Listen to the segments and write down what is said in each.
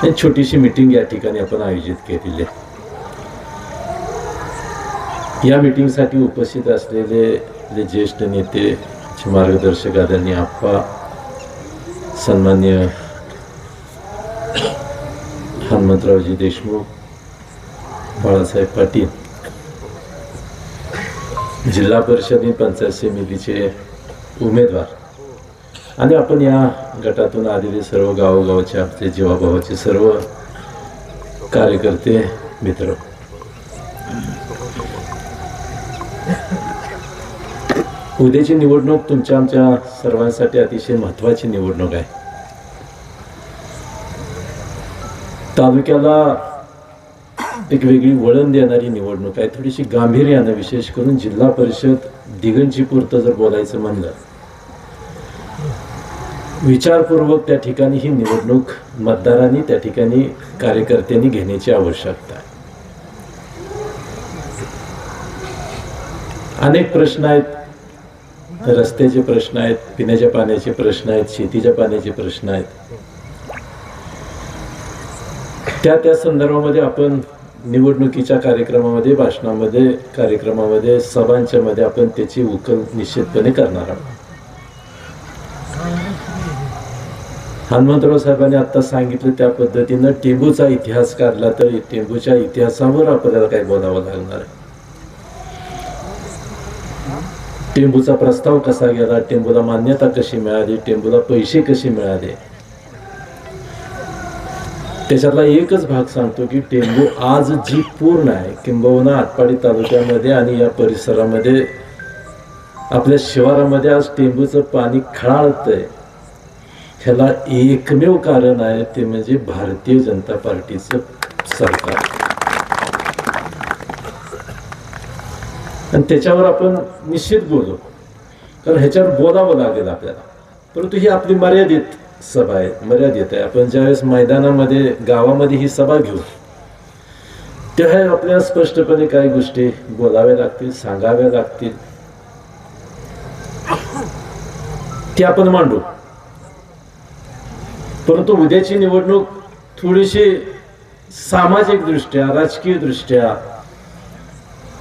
एक छोटीशी मीटिंग या ठिकाणी आपण आयोजित केलेली आहे. या मीटिंगसाठी उपस्थित असलेले जे ज्येष्ठ नेते मार्गदर्शक आदरणीय आप्पा सन्मान्य हनुमंतरावजी देशमुख बाळासाहेब पाटील जिल्हा परिषद आणि पंचायत समितीचे उमेदवार आणि आपण या गटातून आलेले सर्व गावोगावचे आपले जीवाभावाचे सर्व कार्यकर्ते मित्र. उद्याची निवडणूक तुमच्या आमच्या सर्वांसाठी अतिशय महत्वाची निवडणूक आहे. तालुक्याला एक वेगळी वळण देणारी निवडणूक आहे. थोडीशी गांभीर्यानं विशेष करून जिल्हा परिषद दिगंजीपुरतं जर बोलायचं म्हणलं विचारपूर्वक त्या ठिकाणी ही निवडणूक मतदारांनी त्या ठिकाणी कार्यकर्त्यांनी घेण्याची आवश्यकता आहे. अनेक प्रश्न आहेत. रस्त्याचे प्रश्न आहेत पिण्याच्या पाण्याचे प्रश्न आहेत शेतीच्या पाण्याचे प्रश्न आहेत. त्या त्या संदर्भामध्ये आपण निवडणुकीच्या कार्यक्रमामध्ये भाषणामध्ये कार्यक्रमामध्ये सभांच्या मध्ये आपण त्याची उकल निश्चितपणे करणार आहोत. हनुमंतराव साहेबांनी आता सांगितलं त्या पद्धतीनं टेंबूचा इतिहास काढला तर टेंबूच्या इतिहासावर आपल्याला काही बोलावं लागणार आहे. टेंबूचा प्रस्ताव कसा गेला? टेंबूला मान्यता कशी मिळाली? टेंबूला पैसे कसे मिळाले? त्याच्यातला एकच भाग सांगतो की टेंबू आज जी पूर्ण आहे किंबहुना आटपाडी तालुक्यामध्ये आणि या परिसरामध्ये आपल्या शिवारामध्ये आज टेंबूचं पाणी खळाळतंय. ह्याला एकमेव कारण आहे ते म्हणजे भारतीय जनता पार्टीचं सरकार. आणि त्याच्यावर आपण निश्चित बोलू. कारण ह्याच्यावर बोलावं लागेल आपल्याला. परंतु ही आपली मर्यादित सभा आहे मर्यादित आहे. आपण ज्यावेळेस मैदानामध्ये गावामध्ये ही सभा घेऊ तेव्हा आपल्याला स्पष्टपणे काही गोष्टी बोलाव्या लागतील सांगाव्या लागतील. ते आपण मांडू. परंतु उद्याची निवडणूक थोडीशी सामाजिक दृष्ट्या राजकीय दृष्ट्या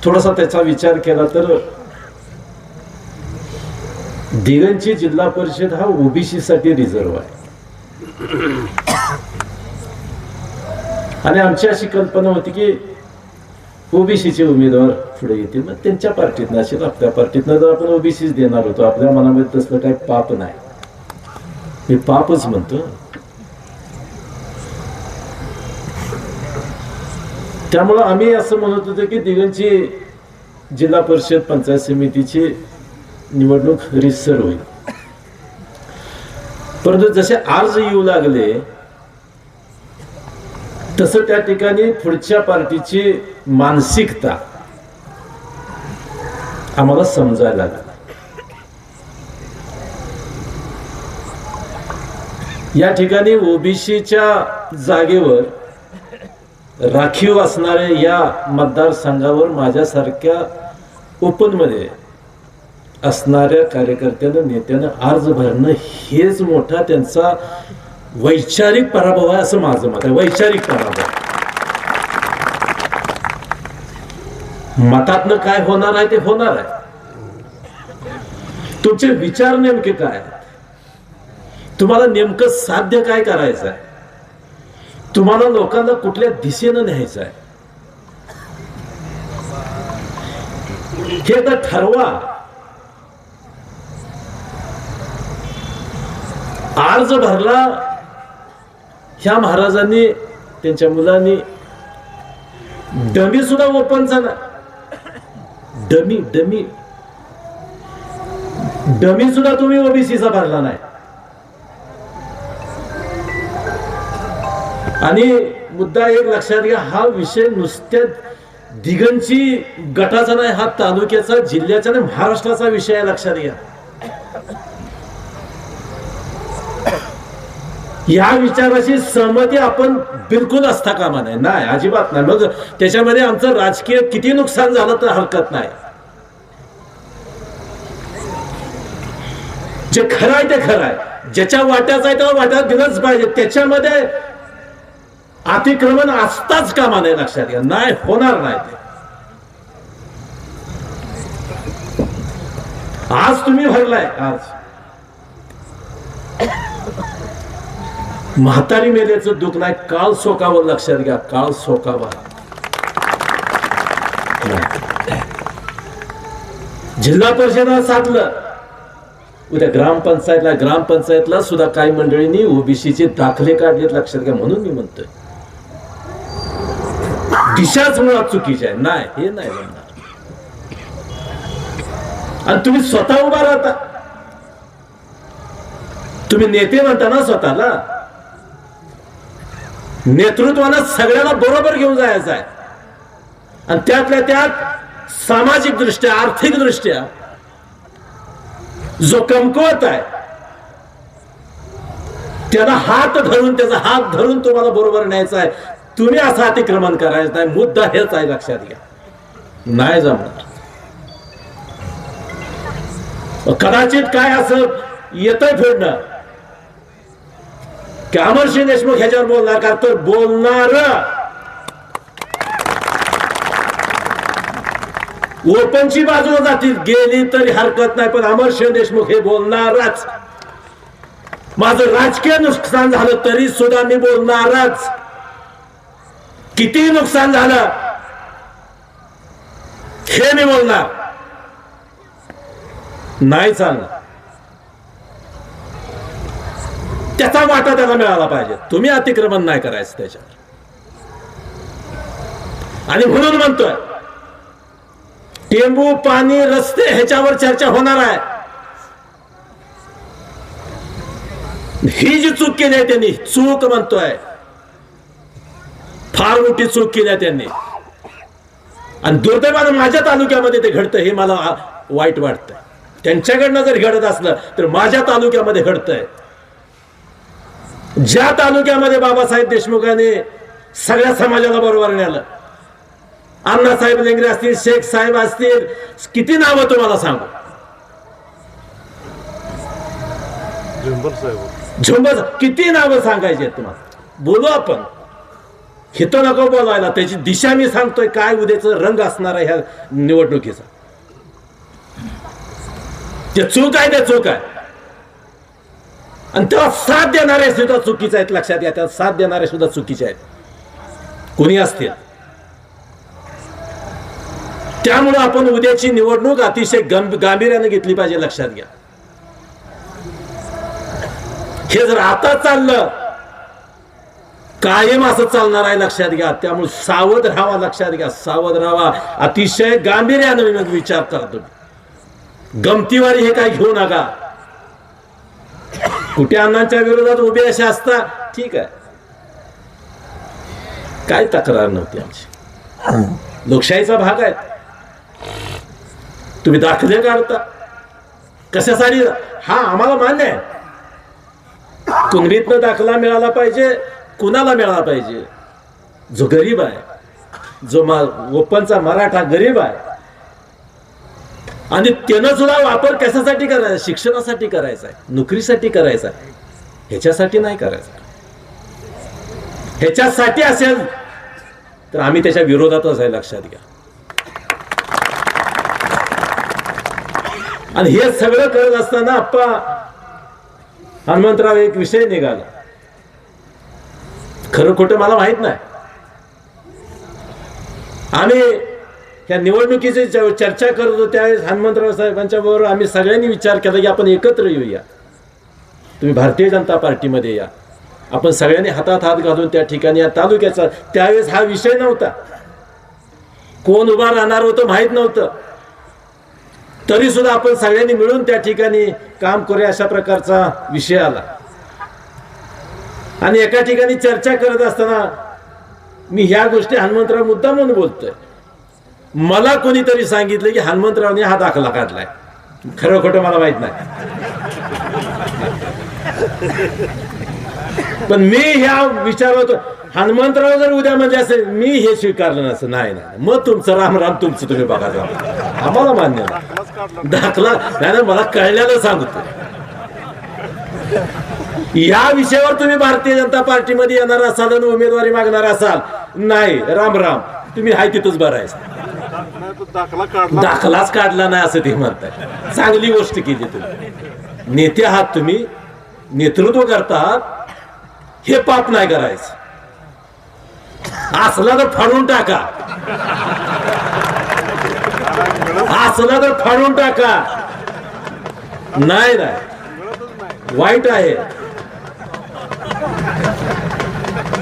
थोडासा त्याचा विचार केला तर दिगंची जिल्हा परिषद हा ओबीसी साठी रिझर्व आहे. आणि आमची अशी कल्पना होती की ओबीसीचे उमेदवार पुढे येतील मग त्यांच्या पार्टीतनं असेल आपल्या पार्टीतनं जर आपण ओबीसीच देणार होतो आपल्या मनामध्ये तसलं काही पाप नाही. मी पापच म्हणतो. त्यामुळं आम्ही असं म्हणत होतो की तिघांची जिल्हा परिषद पंचायत समितीची निवडणूक रिसर होईल. परंतु जसे अर्ज येऊ लागले तसं त्या ठिकाणी पुढच्या पार्टीची मानसिकता आम्हाला समजायला लागली. या ठिकाणी ओबीसीच्या जागेवर राखीव असणाऱ्या या मतदारसंघावर माझ्यासारख्या ओपनमध्ये असणाऱ्या कार्यकर्त्यानं नेत्यानं अर्ज भरणं हेच मोठा त्यांचा वैचारिक पराभव आहे असं माझं मत आहे. वैचारिक पराभव. मतातनं काय होणार आहे ते होणार आहे. तुमचे विचार नेमके काय तुम्हाला नेमकं साध्य काय करायचं आहे? तुम्हाला लोकांना कुठल्या दिशेनं न्यायचं आहे? हे तर ठरवा. अर्ज भरला ह्या महाराजांनी त्यांच्या मुलांनी डमी सुद्धा ओपनचा झाला. Dummy dummy. डमी सुद्धा तुम्ही ओबीसीचा भरला नाही. आणि मुद्दा एक लक्षात घ्या हा विषय नुसत्या दिगंची गटाचा नाही हा तालुक्याचा जिल्ह्याचा नाही महाराष्ट्राचा विषय आहे लक्षात घ्या. या विचाराची सहमती आपण बिलकुल असता कामा नये नाही अजिबात नाही. मग त्याच्यामध्ये आमचं राजकीय किती नुकसान झालं तर हरकत नाही. जे खरं आहे ते खरं आहे. ज्याच्या वाट्याचं आहे त्या वाट्यात दिलंच पाहिजे. त्याच्यामध्ये अतिक्रमण असताच कामा नाही लक्षात घ्या? नाही होणार नाही ते. आज तुम्ही भरलाय आज. म्हातारी मेल्याचं दुःख नाही काल सोकावं लक्षात घ्या काल सोकावा जिल्हा परिषदा साधलं उद्या ग्रामपंचायतला ग्रामपंचायतला सुद्धा काही मंडळींनी ओबीसीचे दाखले काढलेत लक्षात घ्या म्हणून मी म्हणतोय. दिशाच मुळात चुकीची आहे. नाही हे नाही म्हणणार. आणि तुम्ही स्वतः उभा राहता. तुम्ही नेते म्हणता ना स्वतःला. नेतृत्वाला सगळ्यांना बरोबर घेऊन जायचं आहे. आणि त्यातल्या त्यात सामाजिक दृष्ट्या आर्थिक दृष्ट्या जो कमकुवत आहे त्याला हात धरून त्याचा हात धरून तुम्हाला बरोबर न्यायचा आहे. तुम्ही असं अतिक्रमण करायचं नाही मुद्दा हेच आहे लक्षात घ्या. नाही जमणार. कदाचित काय असं येतंय फिरणं. की अमरसिंह देशमुख ह्याच्यावर बोलणार का? तर बोलणार. ओपनची बाजूला जातील गेली तरी हरकत नाही पण अमरसिंह देशमुख हे बोलणारच. माझं राजकीय नुकसान झालं तरी सुद्धा मी बोलणारच. किती नुकसान झालं हे मी बोलणार. नाही चालणार. त्याचा वाटा त्याला मिळाला पाहिजे. तुम्ही अतिक्रमण नाही करायचं त्याच्यावर. आणि म्हणून म्हणतोय टेंबू पाणी रस्ते ह्याच्यावर चर्चा होणार आहे. ही जी चूक केली आहे त्यांनी चूक म्हणतोय. फार मोठी चूक केली आहे त्यांनी. आणि दुर्दैवानं माझ्या तालुक्यामध्ये ते घडतं हे मला वाईट वाटतंय. त्यांच्याकडनं जर घडत असलं तर माझ्या तालुक्यामध्ये घडतंय. ज्या तालुक्यामध्ये बाबासाहेब देशमुखाने सगळ्या समाजाला बरोबर नेलं अण्णासाहेब लेंगरे असतील शेख साहेब असतील किती नावं तुम्हाला सांगू? झुंबर किती नावं सांगायची तुम्हाला? बोलू आपण. हिथं नको बोलायला. त्याची दिशा मी सांगतोय काय उद्याच रंग असणार आहे ह्या निवडणुकीचा. ते चूक आहे ते चूक आहे. आणि तेव्हा साथ देणारे सुद्धा चुकीचे आहेत लक्षात घ्या त्याला साथ देणारे सुद्धा चुकीचे आहेत. कोणी असतील? त्यामुळे आपण उद्याची निवडणूक अतिशय गंभ गांभीर्याने घेतली पाहिजे लक्षात घ्या. हे जर आता चाललं कायम असं चालणार आहे लक्षात घ्या. त्यामुळे सावध राहावा लक्षात घ्या. सावध राहावा अतिशय गांभीर्यानं विचार विचार करतो. गमतीवारी हे काय घेऊ नका. कुठे अण्णांच्या विरोधात उभे असे असता? ठीक आहे. काय तक्रार नव्हती आमची? लोकशाहीचा भाग आहे. तुम्ही दाखले काढता. कशासाठी? हा आम्हाला मान्य आहे. कुणबीतनं दाखला मिळाला पाहिजे. कुणाला मिळाला पाहिजे? जो गरीब आहे जो मा ओपनचा मराठा गरीब आहे. आणि त्यानं सुद्धा वापर कशासाठी करायचा? शिक्षणासाठी करायचा आहे नोकरीसाठी करायचा आहे. ह्याच्यासाठी नाही करायचा. ह्याच्यासाठी असेल तर आम्ही त्याच्या विरोधातच आहे लक्षात घ्या. आणि हे सगळं करत असताना आप्पा हनुमंतराव एक विषय निघाला. खरं खोटं मला माहीत नाही. आम्ही त्या निवडणुकीची चर्चा करत होतो त्यावेळेस हनुमंतराव साहेबांच्या बरोबर आम्ही सगळ्यांनी विचार केला की आपण एकत्र येऊया. तुम्ही भारतीय जनता पार्टीमध्ये या. आपण सगळ्यांनी हातात हात घालून त्या ठिकाणी या तालुक्याचा. त्यावेळेस हा विषय नव्हता. कोण उभा राहणार होतं माहीत नव्हतं. तरी सुद्धा आपण सगळ्यांनी मिळून त्या ठिकाणी काम करूया अशा प्रकारचा विषय आला. आणि एका ठिकाणी चर्चा करत असताना मी ह्या गोष्टी हनुमंतराव मुद्दा म्हणून बोलतोय. मला कोणीतरी सांगितलं की हनुमंतरावने हा दाखला काढलाय. खरं खोटं मला माहीत नाही. पण मी ह्या विचार होतो हनुमंतराव जर उद्या म्हणजे असेल मी हे स्वीकारलं नसतं. नाही नाही. मग तुमचं राम राम तुमचं तुम्ही बघा आम्हाला मान्य नाही. दाखला नाही, मला कळल्याला सांगतो या विषयावर तुम्ही भारतीय जनता पार्टीमध्ये येणार असाल आणि उमेदवारी मागणार असाल. नाही राम राम. तुम्ही हाय तिथंच बरं आहे दाखलाच काढला नाही असं ते म्हणताय. चांगली गोष्ट केली तुम्ही. नेते आहात तुम्ही. नेतृत्व करतात. हे पाप नाही करायचं. असला तर फाडून टाका. असला तर फाडून टाका. नाही नाही. वाईट आहे.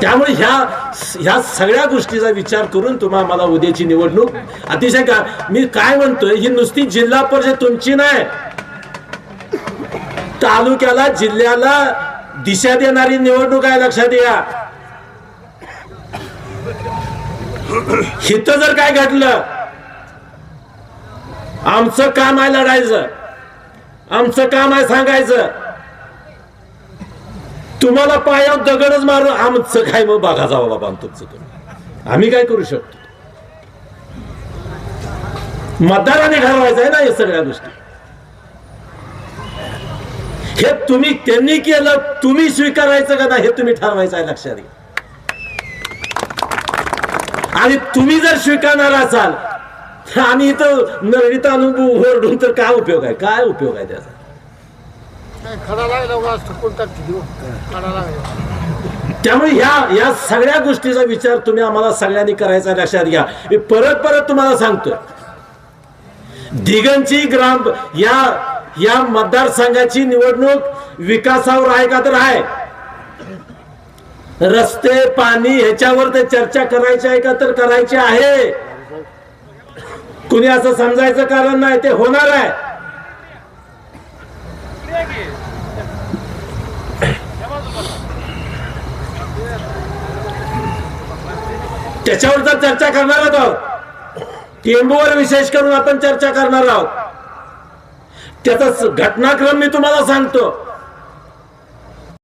त्यामुळे ह्या ह्या सगळ्या गोष्टीचा विचार करून तुम्हा मला उद्याची निवडणूक अतिशय का मी काय म्हणतोय ही नुसती जिल्हा परिषद तुमची नाही. तालुक्याला जिल्ह्याला दिशा देणारी निवडणूक आहे लक्षात या. हिथं जर काय घडलं आमचं काम आहे लढायचं. आमचं काम आहे सांगायचं. तुम्हाला पायावर दगडच मारू आमचं काय मग बघा जावा बाबा तुमचं तुम्ही आम्ही काय करू शकतो? मतदाराने ठरवायचं आहे ना या सगळ्या गोष्टी. हे तुम्ही त्यांनी केलं तुम्ही स्वीकारायचं का नाही हे तुम्ही ठरवायचं आहे लक्षात घ्या. आणि तुम्ही जर स्वीकारणार असाल आणि इथं नरडीत आणून ओरडून तर काय उपयोग आहे? काय उपयोग आहे त्याचा? खडा लागला ठोकून टाकते देऊ खडा लागला. त्यामुळे ह्या या सगळ्या गोष्टीचा विचार तुम्ही आम्हाला सगळ्यांनी करायचा लक्षात घ्या. मी परत परत तुम्हाला सांगतो दिगंची ग्राम या या मतदारसंघाची निवडणूक विकासावर आहे का तर आहे. रस्ते पाणी ह्याच्यावर ते चर्चा करायची आहे का तर करायची आहे. कुणी असं समजायचं कारण नाही ते होणार आहे. त्याच्यावर तर चर्चा करणार आहोत टेंबूवर विशेष करून आपण चर्चा करणार आहोत. त्याचा घटनाक्रम मी तुम्हाला सांगतो.